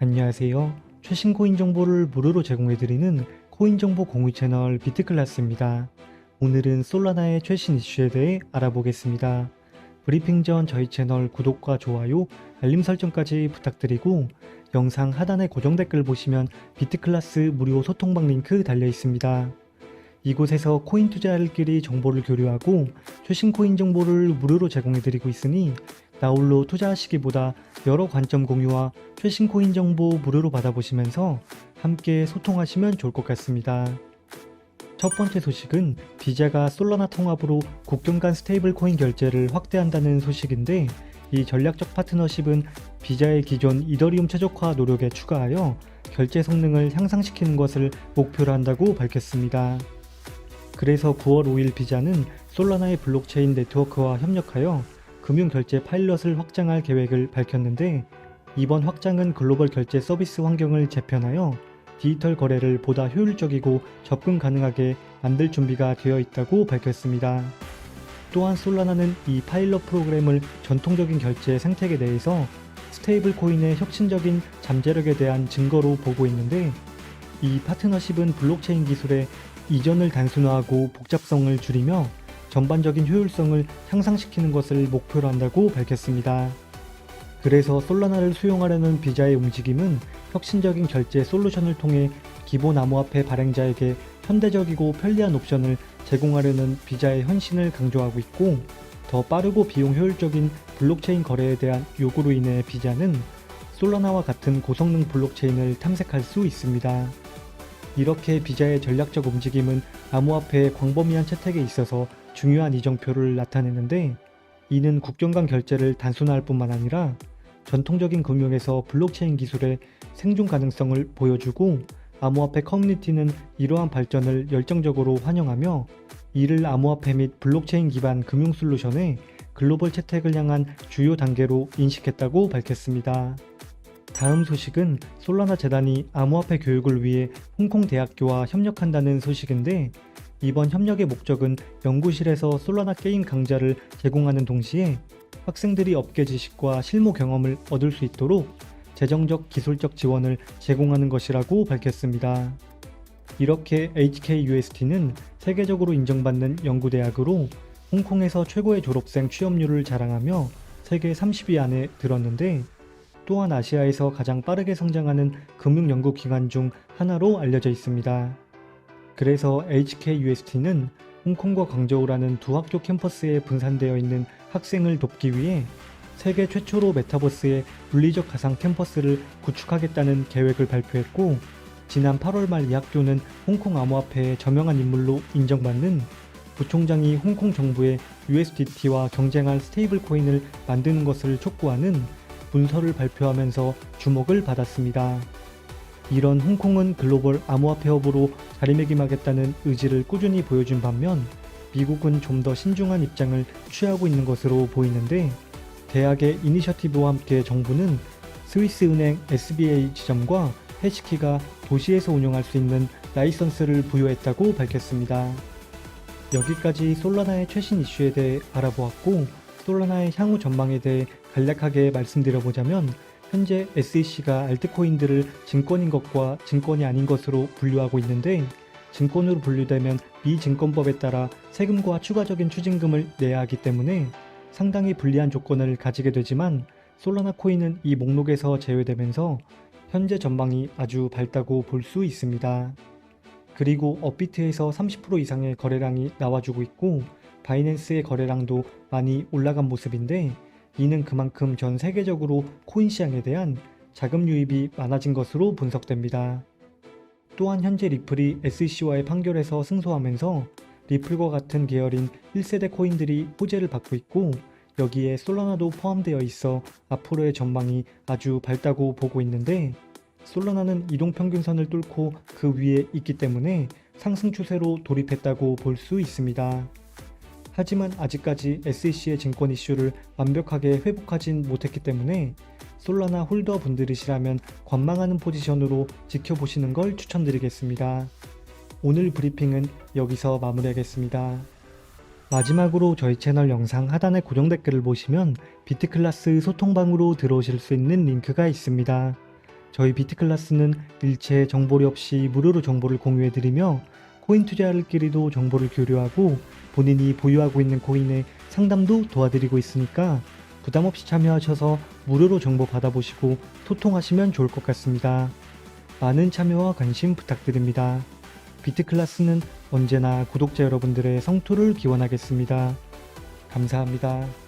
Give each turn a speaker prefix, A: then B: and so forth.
A: 안녕하세요. 최신 코인 정보를 무료로 제공해드리는 코인 정보 공유 채널 비트클래스입니다. 오늘은 솔라나의 최신 이슈에 대해 알아보겠습니다. 브리핑 전 저희 채널 구독과 좋아요, 알림 설정까지 부탁드리고 영상 하단의 고정 댓글 보시면 비트클래스 무료 소통방 링크 달려 있습니다. 이곳에서 코인 투자자들끼리 정보를 교류하고 최신 코인 정보를 무료로 제공해드리고 있으니 나홀로 투자하시기보다 여러 관점 공유와 최신 코인 정보 무료로 받아보시면서 함께 소통하시면 좋을 것 같습니다. 첫 번째 소식은 비자가 솔라나 통합으로 국경 간 스테이블 코인 결제를 확대한다는 소식인데 이 전략적 파트너십은 비자의 기존 이더리움 최적화 노력에 추가하여 결제 성능을 향상시키는 것을 목표로 한다고 밝혔습니다. 그래서 9월 5일 비자는 솔라나의 블록체인 네트워크와 협력하여 금융 결제 파일럿을 확장할 계획을 밝혔는데 이번 확장은 글로벌 결제 서비스 환경을 재편하여 디지털 거래를 보다 효율적이고 접근 가능하게 만들 준비가 되어 있다고 밝혔습니다. 또한 솔라나는 이 파일럿 프로그램을 전통적인 결제 생태계 내에서 스테이블 코인의 혁신적인 잠재력에 대한 증거로 보고 있는데 이 파트너십은 블록체인 기술의 이전을 단순화하고 복잡성을 줄이며 전반적인 효율성을 향상시키는 것을 목표로 한다고 밝혔습니다. 그래서 솔라나를 수용하려는 비자의 움직임은 혁신적인 결제 솔루션을 통해 기본 암호화폐 발행자에게 현대적이고 편리한 옵션을 제공하려는 비자의 헌신을 강조하고 있고 더 빠르고 비용 효율적인 블록체인 거래에 대한 요구로 인해 비자는 솔라나와 같은 고성능 블록체인을 탐색할 수 있습니다. 이렇게 비자의 전략적 움직임은 암호화폐의 광범위한 채택에 있어서 중요한 이정표를 나타내는데 이는 국경 간 결제를 단순화할 뿐만 아니라 전통적인 금융에서 블록체인 기술의 생존 가능성을 보여주고 암호화폐 커뮤니티는 이러한 발전을 열정적으로 환영하며 이를 암호화폐 및 블록체인 기반 금융 솔루션의 글로벌 채택을 향한 주요 단계로 인식했다고 밝혔습니다. 다음 소식은 솔라나 재단이 암호화폐 교육을 위해 홍콩 대학교와 협력한다는 소식인데 이번 협력의 목적은 연구실에서 솔라나 게임 강좌를 제공하는 동시에 학생들이 업계 지식과 실무 경험을 얻을 수 있도록 재정적 기술적 지원을 제공하는 것이라고 밝혔습니다. 이렇게 HKUST는 세계적으로 인정받는 연구대학으로 홍콩에서 최고의 졸업생 취업률을 자랑하며 세계 30위 안에 들었는데 또한 아시아에서 가장 빠르게 성장하는 금융연구기관 중 하나로 알려져 있습니다. 그래서 HKUST는 홍콩과 광저우라는 두 학교 캠퍼스에 분산되어 있는 학생을 돕기 위해 세계 최초로 메타버스의 물리적 가상 캠퍼스를 구축하겠다는 계획을 발표했고 지난 8월 말 이 학교는 홍콩 암호화폐의 저명한 인물로 인정받는 부총장이 홍콩 정부의 USDT와 경쟁할 스테이블 코인을 만드는 것을 촉구하는 문서를 발표하면서 주목을 받았습니다. 이런 홍콩은 글로벌 암호화폐 허브로 자리매김하겠다는 의지를 꾸준히 보여준 반면 미국은 좀 더 신중한 입장을 취하고 있는 것으로 보이는데 대학의 이니셔티브와 함께 정부는 스위스 은행 SBA 지점과 해시키가 도시에서 운영할 수 있는 라이선스를 부여했다고 밝혔습니다. 여기까지 솔라나의 최신 이슈에 대해 알아보았고 솔라나의 향후 전망에 대해 간략하게 말씀드려보자면 현재 SEC가 알트코인들을 증권인 것과 증권이 아닌 것으로 분류하고 있는데 증권으로 분류되면 미증권법에 따라 세금과 추가적인 추징금을 내야 하기 때문에 상당히 불리한 조건을 가지게 되지만 솔라나 코인은 이 목록에서 제외되면서 현재 전망이 아주 밝다고 볼 수 있습니다. 그리고 업비트에서 30% 이상의 거래량이 나와주고 있고 바이낸스의 거래량도 많이 올라간 모습인데 이는 그만큼 전 세계적으로 코인 시장에 대한 자금 유입이 많아진 것으로 분석됩니다. 또한 현재 리플이 SEC와의 판결에서 승소하면서 리플과 같은 계열인 1세대 코인들이 호재를 받고 있고 여기에 솔라나도 포함되어 있어 앞으로의 전망이 아주 밝다고 보고 있는데 솔라나는 이동평균선을 뚫고 그 위에 있기 때문에 상승 추세로 돌입했다고 볼 수 있습니다. 하지만 아직까지 SEC의 증권 이슈를 완벽하게 회복하진 못했기 때문에 솔라나 홀더 분들이시라면 관망하는 포지션으로 지켜보시는 걸 추천드리겠습니다. 오늘 브리핑은 여기서 마무리하겠습니다. 마지막으로 저희 채널 영상 하단의 고정 댓글을 보시면 비트클라스 소통방으로 들어오실 수 있는 링크가 있습니다. 저희 비트클라스는 일체 정보리 없이 무료로 정보를 공유해드리며 코인 투자자들끼리도 정보를 교류하고 본인이 보유하고 있는 코인의 상담도 도와드리고 있으니까 부담 없이 참여하셔서 무료로 정보 받아보시고 소통하시면 좋을 것 같습니다. 많은 참여와 관심 부탁드립니다. 비트클라스는 언제나 구독자 여러분들의 성토를 기원하겠습니다. 감사합니다.